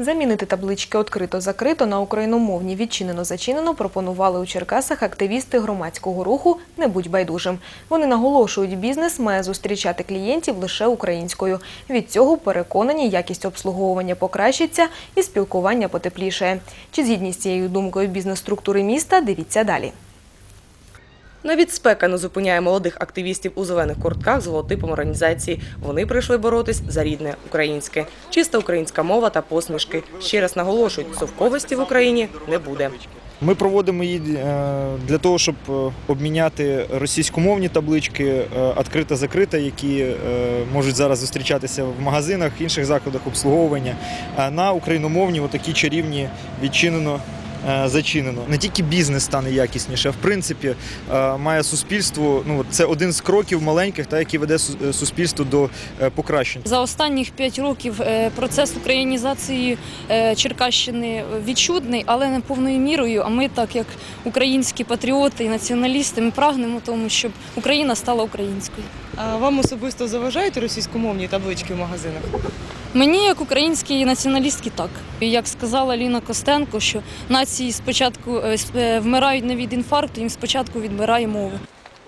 Замінити таблички «Открито-закрито» на україномовні «Відчинено-зачинено» пропонували у Черкасах активісти громадського руху «Не будь байдужим». Вони наголошують, бізнес має зустрічати клієнтів лише українською. Від цього переконані, якість обслуговування покращиться і спілкування потеплішає. Чи згідні з цією думкою бізнес-структури міста, дивіться далі. Навіть спека не зупиняє молодих активістів у зелених куртках з логотипом організації. Вони прийшли боротись за рідне українське, чиста українська мова та посмішки. Ще раз наголошують, совковості в Україні не буде. Ми проводимо її е, для того, щоб е, обміняти російськомовні таблички е, відкрита-закрита, які е, можуть зараз зустрічатися в магазинах, інших закладах обслуговування, на україномовні, отакі чарівні відчинено. Е, Зачинено не тільки бізнес стане якісніше, а в принципі е, має суспільство. Ну це один з кроків маленьких, та який веде е, суспільство до покращень. За останніх п'ять років процес українізації Черкащини відчутний, але не повною мірою. А ми, так як українські патріоти і націоналісти, ми прагнемо тому, щоб Україна стала українською. А вам особисто заважають російськомовні таблички в магазинах? Мені, як українській націоналістки, так І як сказала Ліна Костенко, що нації спочатку е, е, вмирають не від інфаркту, їм спочатку відбирає мову.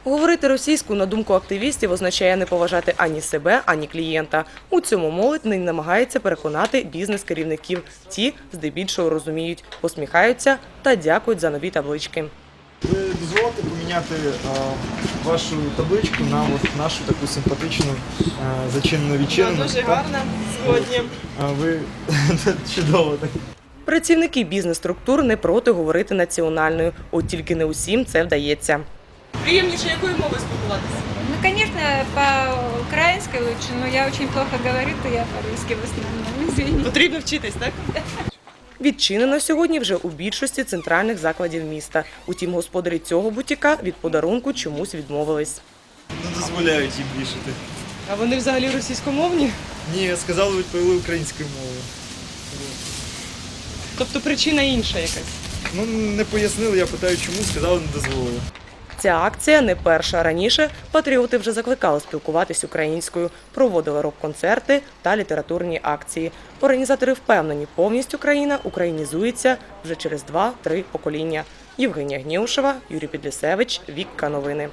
Говорити російську, на думку активістів, означає не поважати ані себе, ані клієнта. У цьому молодь не намагається переконати бізнес-керівників. Ті здебільшого розуміють, посміхаються та дякують за нові таблички. Ви дозволите поміняти е, вашу табличку на от нашу таку симпатичну е, зачинену відчинену. Дуже гарно сьогодні. А ви чудово так. Працівники бізнес-структур не проти говорити національною, от тільки не усім це вдається. Приємніше якою мовою спілкуватися? Ну, конечно, по-украински лучше, но я очень плохо говорю, то я по-русски в основном, извини. Потрібно вчитись, так? Відчинено сьогодні вже у більшості центральних закладів міста. Утім, господарі цього бутіка від подарунку чомусь відмовились. Не дозволяють їм вішати. А вони взагалі російськомовні? Ні, сказали, відповіли українською мовою. Тобто причина інша якась. Ну не пояснили, я питаю, чому сказали, не дозволили. Ця акція не перша. Раніше патріоти вже закликали спілкуватись українською, проводили рок-концерти та літературні акції. Організатори впевнені, повністю країна українізується вже через 2-3 покоління. Євгенія Гнєушева, Юрій Підлісевич, Вікка Новини.